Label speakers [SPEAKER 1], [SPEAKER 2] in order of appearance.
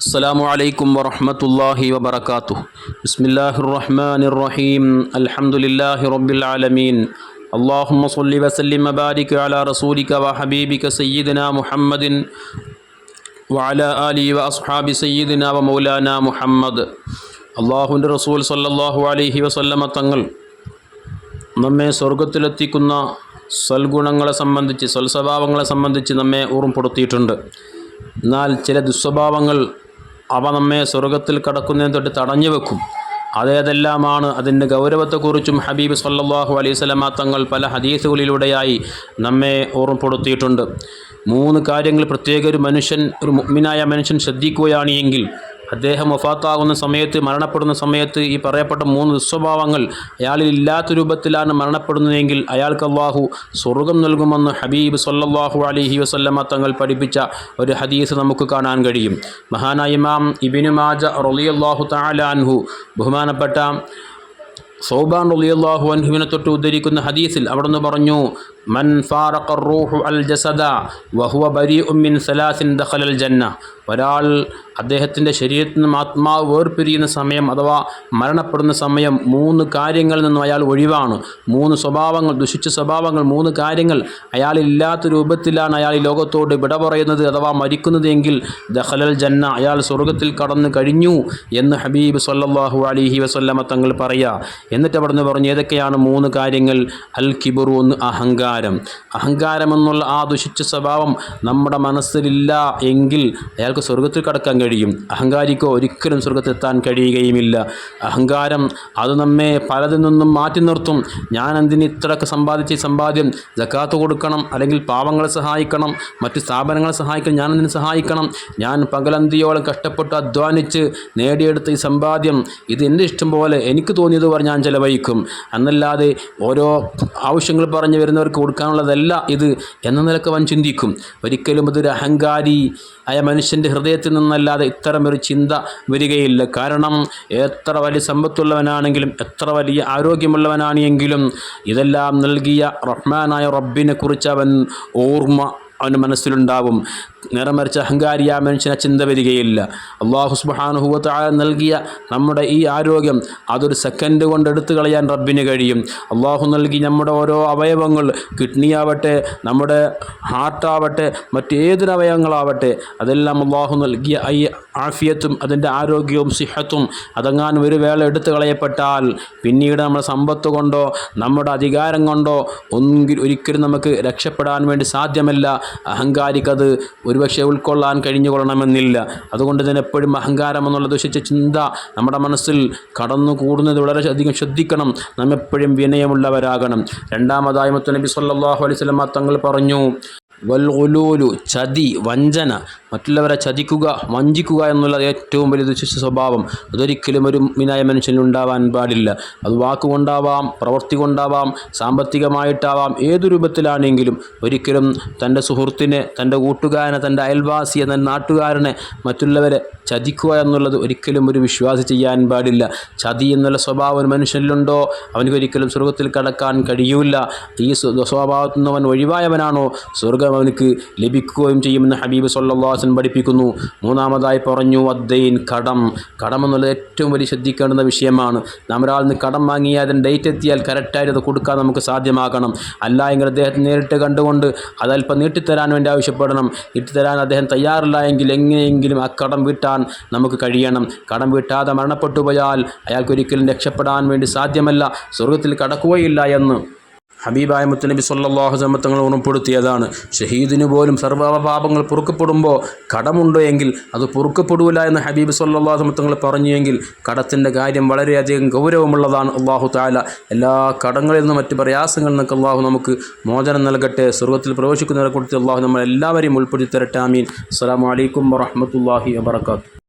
[SPEAKER 1] السلام عليكم ورحمة الله وبركاته بسم الله الرحمن الرحيم الحمد لله رب العالمين اللهم صل وسلم وبارك على رسولك وحبيبك سيدنا محمد وعلى آله وأصحاب سيدنا ومولانا محمد അള്ളാഹുവിൻ്റെ റസൂൽ സല്ലല്ലാഹു അലൈഹി വസല്ലമ തങ്ങൾ നമ്മെ സ്വർഗത്തിലെത്തിക്കുന്ന സൽഗുണങ്ങളെ സംബന്ധിച്ച് സൽസ്വഭാവങ്ങളെ സംബന്ധിച്ച് നമ്മെ ഓർമ്മപ്പെടുത്തിയിട്ടുണ്ട് എന്നാൽ ചില ദുസ്വഭാവങ്ങൾ അവ നമ്മെ സ്വർഗത്തിൽ കടക്കുന്നതിന് തൊട്ട് തടഞ്ഞു വെക്കും. അതേതെല്ലാമാണ് അതിന്റെ ഗൗരവത്തെക്കുറിച്ചും ഹബീബ് സല്ലാഹു അലൈഹി സ്വലമ തങ്ങൾ പല ഹദീസുകളിലൂടെയായി നമ്മെ ഓർമ്മപ്പെടുത്തിയിട്ടുണ്ട്. മൂന്ന് കാര്യങ്ങൾ പ്രത്യേക ഒരു മനുഷ്യൻ ഒരു മുഗ്മിനായ മനുഷ്യൻ ശ്രദ്ധിക്കുകയാണ് എങ്കിൽ അദ്ദേഹം വഫാത്താകുന്ന സമയത്ത് മരണപ്പെടുന്ന സമയത്ത് ഈ പറയപ്പെട്ട മൂന്ന് ദുസ്വഭാവങ്ങൾ അയാളിൽ ഇല്ലാത്ത രൂപത്തിലാണ് മരണപ്പെടുന്നതെങ്കിൽ അയാൾക്ക് അള്ളാഹു സ്വർഗം നൽകുമെന്ന് ഹബീബ് സല്ലാഹു അലിഹി വസല്ലമ തങ്ങൾ പഠിപ്പിച്ച ഒരു ഹദീസ് നമുക്ക് കാണാൻ കഴിയും. മഹാനായിമാം ഇബിനു മാജ റളിയല്ലാഹു തആല അൻഹു ബഹുമാനപ്പെട്ട സൗബാൻ റളിയല്ലാഹു അൻഹുവിനെ തൊട്ട് ഉദ്ധരിക്കുന്ന ഹദീസിൽ അവിടുന്ന് പറഞ്ഞു മൻ ഫാറഖ റൂഹു അൽ ജസദ വഹുവ ബരി ഉമ്മിൻ സലാസിൻ ദഖലൽ ജന്ന. ഒരാൾ അദ്ദേഹത്തിന്റെ ശരീരത്തിൽ നിന്നും ആത്മാവ് വേർപിരിയുന്ന സമയം അഥവാ മരണപ്പെടുന്ന സമയം മൂന്ന് കാര്യങ്ങളിൽ നിന്നും അയാൾ ഒഴിവാണ്. മൂന്ന് സ്വഭാവങ്ങൾ ദുഷിച്ച സ്വഭാവങ്ങൾ മൂന്ന് കാര്യങ്ങൾ അയാളില്ലാത്ത രൂപത്തിലാണ് അയാൾ ഈ ലോകത്തോട് വിട പറയുന്നത് അഥവാ മരിക്കുന്നതെങ്കിൽ ദഹലൽ ജന്ന അയാൾ സ്വർഗത്തിൽ കടന്നു കഴിഞ്ഞു എന്ന് ഹബീബ് സല്ലല്ലാഹു അലൈഹി വസല്ലമ തങ്ങൾ പറയുക എന്നിട്ട് അവിടുന്ന് പറഞ്ഞു ഏതൊക്കെയാണ് മൂന്ന് കാര്യങ്ങൾ? അൽ കിബുറു ഒന്ന് അഹങ്കാരം. അഹങ്കാരമെന്നുള്ള ആ ദുഷിച്ച സ്വഭാവം നമ്മുടെ മനസ്സിലില്ല എങ്കിൽ അയാൾക്ക് സ്വർഗത്തിൽ കടക്കാൻ കഴിയും. അഹങ്കാരിക്കോ ഒരിക്കലും സ്വർഗത്തെത്താൻ കഴിയുകയുമില്ല. അഹങ്കാരം അത് നമ്മെ പലതിൽ നിന്നും മാറ്റി നിർത്തും. ഞാൻ എന്തിന് ഇത്രയൊക്കെ സമ്പാദിച്ച സമ്പാദ്യം? ജക്കാത്ത് കൊടുക്കണം അല്ലെങ്കിൽ പാവങ്ങളെ സഹായിക്കണം മറ്റ് സ്ഥാപനങ്ങളെ സഹായിക്കണം ഞാൻ എന്തിനു സഹായിക്കണം? ഞാൻ പകലന്തിയോളം കഷ്ടപ്പെട്ട് അധ്വാനിച്ച് നേടിയെടുത്ത ഈ സമ്പാദ്യം. ഇത് എന്റെ ഇഷ്ടം പോലെ എനിക്ക് തോന്നിയത് പറഞ്ഞ് ഞാൻ ചിലവഴിക്കും. എന്നല്ലാതെ ഓരോ ആവശ്യങ്ങൾ പറഞ്ഞു വരുന്നവർക്ക് കൊടുക്കാനുള്ളതല്ല ഇത് എന്ന നിലയ്ക്ക് അവൻ ചിന്തിക്കും. ഒരിക്കലും അതൊരു അഹങ്കാരി ആയ മനുഷ്യന്റെ ഹൃദയത്തിൽ നിന്നല്ലാതെ ഇത്തരം ഒരു ചിന്ത വരികയില്ല. കാരണം എത്ര വലിയ സമ്പത്തുള്ളവനാണെങ്കിലും എത്ര വലിയ ആരോഗ്യമുള്ളവനാണെങ്കിലും ഇതെല്ലാം നൽകിയ റഹ്മാനായ റബ്ബിനെക്കുറിച്ച് അവൻ ഓർമ്മ അവന്റെ മനസ്സിലുണ്ടാവും. നേരെ മറിച്ച് അഹങ്കാരിയാ മനുഷ്യനെ ചിന്ത വരികയില്ല. അള്ളാഹു സുബാനുഹുവത്ത നൽകിയ നമ്മുടെ ഈ ആരോഗ്യം അതൊരു സെക്കൻഡ് കൊണ്ട് എടുത്തു കളയാൻ റബ്ബിന് കഴിയും. അള്ളാഹു നൽകി നമ്മുടെ ഓരോ അവയവങ്ങൾ കിഡ്നിയാവട്ടെ നമ്മുടെ ഹാർട്ടാവട്ടെ മറ്റേതൊരു അവയവങ്ങളാവട്ടെ അതെല്ലാം അള്ളാഹു നൽകിയ ഈ ആഫിയത്തും അതിന്റെ ആരോഗ്യവും സിഹത്തും അതങ്ങാൻ ഒരു വേള എടുത്തു കളയപ്പെട്ടാൽ പിന്നീട് നമ്മുടെ സമ്പത്ത് കൊണ്ടോ നമ്മുടെ അധികാരം കൊണ്ടോ ഒന്നും ഒരിക്കലും നമുക്ക് രക്ഷപ്പെടാൻ വേണ്ടി സാധ്യമല്ല. അഹങ്കാരിക്കത് ഒരുപക്ഷെ ഉൾക്കൊള്ളാൻ കഴിഞ്ഞുകൊള്ളണമെന്നില്ല. അതുകൊണ്ട് തന്നെ എപ്പോഴും അഹങ്കാരം എന്നുള്ള ദുഷിച്ച ചിന്ത നമ്മുടെ മനസ്സിൽ കടന്നു കൂടുന്നത് വളരെ അധികം ശ്രദ്ധിക്കണം. നാം എപ്പോഴും വിനയമുള്ളവരാകണം. രണ്ടാമതായി മുത്തനബി സല്ലല്ലാഹു അലൈഹി വസല്ലം തങ്ങൾ പറഞ്ഞു വൽ ഉലൂലു ചതി വഞ്ചന മറ്റുള്ളവരെ ചതിക്കുക വഞ്ചിക്കുക എന്നുള്ളത് ഏറ്റവും വലിയ ദുഷിച്ച സ്വഭാവം. അതൊരിക്കലും ഒരു മിനായ മനുഷ്യനിൽ ഉണ്ടാവാൻ പാടില്ല. അത് വാക്കുകൊണ്ടാവാം പ്രവൃത്തി കൊണ്ടാവാം സാമ്പത്തികമായിട്ടാവാം ഏതു രൂപത്തിലാണെങ്കിലും ഒരിക്കലും തന്റെ സുഹൃത്തിനെ തന്റെ കൂട്ടുകാരനെ തന്റെ അയൽവാസിയെ തന്റെ നാട്ടുകാരനെ മറ്റുള്ളവരെ ചതിക്കുക എന്നുള്ളത് ഒരിക്കലും ഒരു വിശ്വാസി ചെയ്യാൻ പാടില്ല. ചതി എന്നുള്ള സ്വഭാവം ഒരു മനുഷ്യനിലുണ്ടോ? അവനൊരിക്കലും സ്വർഗത്തിൽ കടക്കാൻ കഴിയൂല. ഈ സ്വഭാവത്തിൽ നിന്ന് അവൻ ഒഴിവായവനാണോ? സ്വർഗം അവനക്ക് ലഭിക്കുകയും ചെയ്യുമെന്ന് ഹബീബ് സല്ലാസൻ പഠിപ്പിക്കുന്നു. മൂന്നാമതായി പറഞ്ഞു അദ്ദൈൻ കടം. കടം എന്നുള്ളത് ഏറ്റവും വലിയ ശ്രദ്ധിക്കേണ്ടുന്ന വിഷയമാണ്. നാം ഒരാളിൽ നിന്ന് കടം വാങ്ങിയാൽ അതിന് ഡേറ്റ് എത്തിയാൽ കറക്റ്റായിട്ട് അത് കൊടുക്കാൻ നമുക്ക് സാധ്യമാക്കണം അല്ല എങ്കിൽ അദ്ദേഹത്തെ നേരിട്ട് കണ്ടുകൊണ്ട് അതല്പം നീട്ടിത്തരാൻ വേണ്ടി ആവശ്യപ്പെടണം. നീട്ടിത്തരാൻ അദ്ദേഹം തയ്യാറില്ല എങ്കിൽ എങ്ങനെയെങ്കിലും ആ കടം വീട്ടാൻ നമുക്ക് കഴിയണം. കടം വീട്ടാതെ മരണപ്പെട്ടു പോയാൽ അയാൾക്കൊരിക്കലും രക്ഷപ്പെടാൻ വേണ്ടി സാധ്യമല്ല. സ്വർഗത്തിൽ കടക്കുകയില്ല എന്ന്. ഹബീബായ മുത്തനബി സല്ലാഹു തങ്ങൾ ഉണപ്പെടുത്തിയതാണ് ഷഹീദിന് പോലും സർവപാപങ്ങൾ പൊറുക്കപ്പെടുമ്പോൾ കടമുണ്ടോ എങ്കിൽ അത് പൊറുക്കപ്പെടൂല എന്ന് ഹബീബ് സല്ലാഹു തങ്ങൾ പറഞ്ഞുവെങ്കിൽ കടത്തിന്റെ കാര്യം വളരെയധികം ഗൗരവമുള്ളതാണ് അള്ളാഹു താല എല്ലാ കടങ്ങളിൽ നിന്നും മറ്റ് പ്രയാസങ്ങളിൽ നിന്നൊക്കെ അള്ളാഹു നമുക്ക് മോചനം നൽകട്ടെ. സ്വർഗത്തിൽ പ്രവേശിക്കുന്നവരെ കൊടുത്ത് അള്ളാഹു നമ്മൾ എല്ലാവരെയും ഉൾപ്പെടുത്തി തരട്ടെ ആമീൻ. അസ്സാം വലൈക്കും വറഹമത്തല്ലാഹി വാബർക്കാത്തു